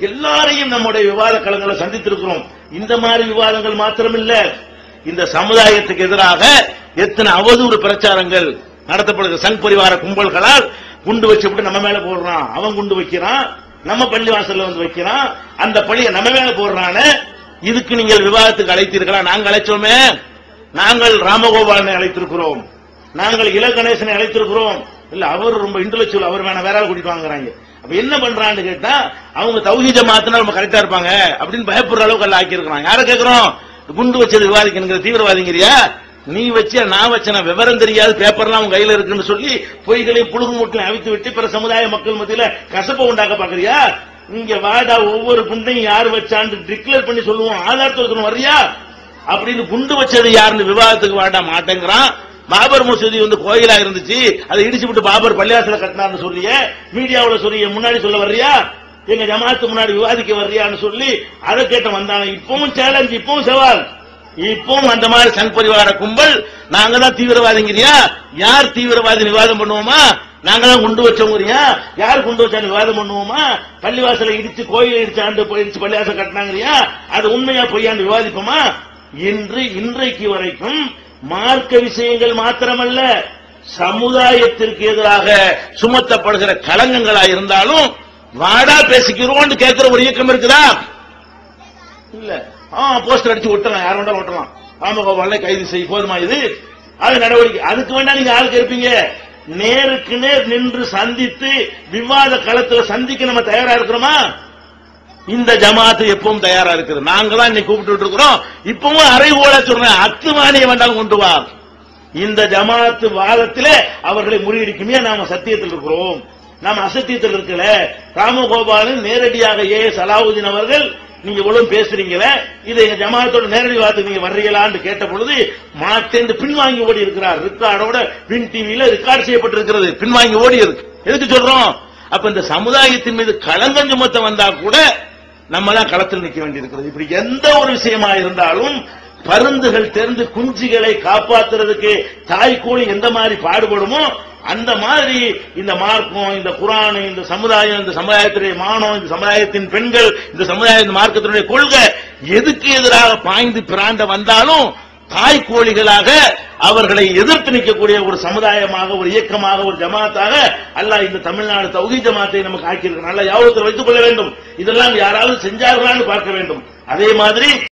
எல்லாரையும் நம்முடைய விவாத களங்களை சந்தித்திருக்கிறோம். இந்த மாதிரி விவாதங்கள் மாத்திரமில்ல. இந்த சமுதாயத்துக்கு எதிராக எத்தனை அவதூறு பிரச்சாரங்கள் நடத்தப்படுகிற சங் பரிவார கும்பல்களால் குண்டு வச்சுட்டு நம்ம மேல போடுறான். அவன் குண்டு வைக்கிறான். நம்ம பள்ளி வாசல்ல வந்து வைக்கிறான். அந்த பள்ளியை நம்ம மேல போடுறானே. இதுக்கு நீங்கள் விவாதத்துக்கு அழைத்தீர்களா? நாங்கள் அழைச்சோமே. நாங்கள் ராமகோபாலனை அழைத்திருக்கிறோம். நாங்கள் இள கணேசனை அழைத்திருக்கிறோம். இல்ல அவர் ரொம்ப இன்டலெக்சுவல் அவர் வேணா வேற கூட்டிட்டு வாங்குறாங்க. அப்ப என்ன பண்றான்னு கேட்டா அவங்க தௌஹீத மாத்தினா நம்ம கரெக்டா இருப்பாங்க அப்படின்னு பயப்படுற அளவுக்கு எல்லாம் ஆக்கியிருக்கிறாங்க யார கேக்குறோம்? குண்டு வச்சது விவாதிக்கணுங்கிற தீவிரவாதிங்கிறியா? நீ வச்ச நான் வச்ச விவரம் தெரியாது பேப்பர்லாம் உங்க கையில இருக்குன்னு சொல்லி பொய்களை புழுகு மூட்டில் அவித்து விட்டு பிற சமுதாய மக்கள் மத்தியில கசப்பை உண்டாக்க பாக்குறியா? இங்க வாடா ஒவ்வொரு குண்டையும் யார் வச்சான்னு டிக்ளேர் பண்ணி சொல்லுவோம். ஆதாரத்தில் வர்றியா? அப்படின்னு குண்டு வச்சது யாருன்னு விவாதத்துக்கு வாடா மாட்டேங்கிறான். பாபர் மசூதி வந்து கோயிலா இருந்துச்சு அதை இடிச்சு விட்டு பாபர் பள்ளியாசல கட்டினார்னு சொல்லிய மீடியாவில் சொல்லிய முன்னாடி சொல்ல வர்றியா? எங்க ஜமாத்து முன்னாடி விவாதிக்க வர்றியான்னு சொல்லி அதை கேட்ட வந்தாங்க. இப்பவும் சேலஞ்ச் இப்பவும் சவால். இப்பவும் அந்த மாதிரி சங் பரிவார கும்பல் நாங்க தான் தீவிரவாதிங்கிறியா? யார் தீவிரவாதி விவாதம் பண்ணுவோமா? நாங்க தான் குண்டு வச்சவங்கறியா? யார் குண்டு வச்சான்னு விவாதம் பண்ணுவோமா? பள்ளிவாசலை இடிச்சு கோயில் இடிச்சு ஆண்டு இடிச்சு பள்ளிவாசல் கட்டினாங்கறியா? அது உண்மையா பொய்யாண்டு விவாதிப்போமா? இன்று இன்றைக்கு வரைக்கும் மார்க்க விஷயங்கள் மாத்திரமல்ல சமுதாயத்திற்கு எதிராக சுமத்தப்படுகிற களங்கங்களா இருந்தாலும் வாடா பேசிக்கிறோம்னு கேட்கிற ஒரு இயக்கம் இருக்குதா? இல்ல. ஆ போஸ்டர் அடிச்சு ஒட்டலாம் யார் வேண்டாலும் ஒட்டலாம். ராமகோபாலை கைது செய்ய போதுமா இது? அது நடவடிக்கை. அதுக்கு வேண்டாம் நீங்க ஆளுக்கு இருப்பீங்க. நேருக்கு நேர் நின்று சந்தித்து விவாத களத்துல சந்திக்க நம்ம தயாரா இருக்கிறோமா? இந்த ஜமாத்து எப்பவும் தயாரா இருக்குது. நாங்க தான் இன்னைக்கு கூப்பிட்டு இருக்கிறோம். இப்பவும் அறைகோல சொல்றேன் அத்துமானிய வேண்டாம் கொண்டு வா. இந்த ஜமாத்து வாதத்திலே அவர்களை முறியடிக்குமே நாம சத்தியத்தில் இருக்கிறோம். நாம அசத்தியத்தில் இருக்கல. ராமகோபாலன் நேரடியாக ஏ சலாவுதீன் அவர்கள் நீங்க இவ்வளவு பேசுறீங்களே இதை எங்க ஜமாத்தோட நேரடி வாதத்துக்கு நீங்க வர்றீங்களான்னு கேட்ட பொழுது மாட்டேந்து பின்வாங்கி ஓடி இருக்கிறார். ரிக்கார்டோட பின் டிவியில ரெக்கார்ட் செய்யப்பட்டிருக்கிறது. பின்வாங்கி ஓடி இருக்கு. எதுக்கு சொல்றோம்? அப்ப இந்த சமுதாயத்தின் மீது களங்கம் சுமத்த வந்தா கூட நம்ம தான் களத்தில் நிற்க வேண்டியிருக்கிறது. இப்படி எந்த ஒரு விஷயமா இருந்தாலும் பருந்துகள் தெரிந்து குஞ்சுகளை காப்பாத்துறதுக்கு தாய்கோழி எந்த மாதிரி பாடுபடுமோ அந்த மாதிரி இந்த மார்க்கம் இந்த குரான் இந்த சமுதாயம் இந்த சமுதாயத்துடைய மானம் இந்த சமுதாயத்தின் பெண்கள் இந்த சமுதாய மார்க்கத்தினுடைய கொள்கை எதுக்கு எதிராக பாய்ந்து பிராண்ட வந்தாலும் தாய்கோழிகளாக அவர்களை எதிர்த்து நிற்கக்கூடிய ஒரு சமுதாயமாக ஒரு இயக்கமாக ஒரு ஜமாத்தாக அல்ல இந்த தமிழ்நாடு தௌகி ஜமாத்தை நமக்கு ஆக்கியிருக்கிறான். அல்ல யாவத்தில் வைத்துக் கொள்ள வேண்டும். இதெல்லாம் யாராவது செஞ்சார்களான்னு பார்க்க வேண்டும். அதே மாதிரி